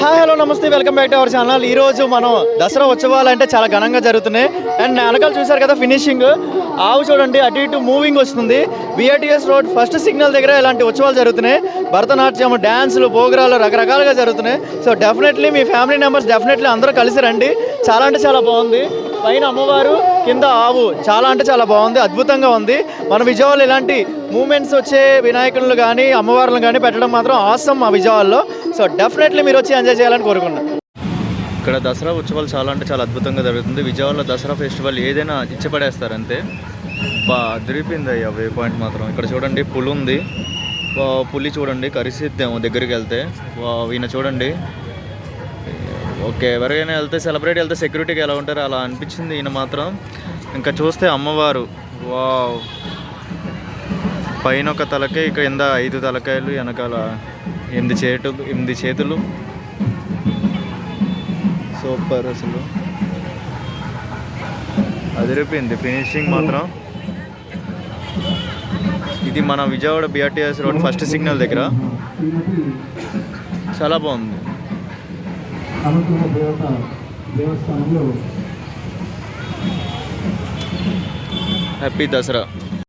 Hi hello నమస్తే welcome back to our channel ఈరోజు మనం దసరా ఉత్సవాలు అంటే చాలా ఘనంగా జరుగుతున్నాయి. అండ్ వెనకాల చూశారు కదా ఫినిషింగ్ ఆవు చూడండి అటు ఇటు మూవింగ్ వస్తుంది. బిఆర్టీఎస్ రోడ్ ఫస్ట్ సిగ్నల్ దగ్గర ఇలాంటి ఉత్సవాలు జరుగుతున్నాయి. భరతనాట్యం డ్యాన్సులు పోగ్రాలు రకరకాలుగా జరుగుతున్నాయి. సో డెఫినెట్లీ మీ ఫ్యామిలీ మెంబర్స్ డెఫినెట్లీ అందరూ కలిసి రండి. చాలా అంటే చాలా బాగుంది. పైన అమ్మవారు కింద ఆవు. చాలా అంటే చాలా బాగుంది అద్భుతంగా ఉంది. మన విజయవాడలో ఇలాంటి మూమెంట్స్ వచ్చే వినాయకులను కానీ అమ్మవార్లను కానీ పెట్టడం మాత్రం ఆసం మా విజయవాడలో. సో డెఫినెట్లీ మీరు వచ్చి ఎంజాయ్ చేయాలని కోరుకున్నాను ఇక్కడ దసరా ఉత్సవాలు చాలా అంటే చాలా అద్భుతంగా జరుగుతుంది. విజయవాడలో దసరా ఫెస్టివల్ ఏదైనా ఇచ్చిపడేస్తారు అంతే బా అదిరిపోయింది అయ్యా వే పాయింట్ మాత్రం. ఇక్కడ చూడండి పులి ఉంది. పులి చూడండి కరిసిద్దాము దగ్గరికి వెళ్తే. ఈయన చూడండి. ఓకే ఎవరికైనా వెళ్తే సెలబ్రేట్ వెళ్తే సెక్యూరిటీకి ఎలా ఉంటారో? అలా అనిపించింది ఈయన మాత్రం. ఇంకా చూస్తే అమ్మవారు. వా పైన ఒక తలకాయ ఇక్కడ కింద ఐదు తలకాయలు వెనకాల ఎనిమిది చేటు ఎనిమిది చేతులు. సూపర్ అసలు. అదిరిపోయింది ఫినిషింగ్ మాత్రం. ఇది మన Vijayawada BRTS road first signal దగ్గర. చాలా బాగుంది. ಅನುಗ್ರಹ ದೇವತ ದೇವಸ್ಥಾನಗಳು. ಹ್ಯಾಪಿ ದಸರಾ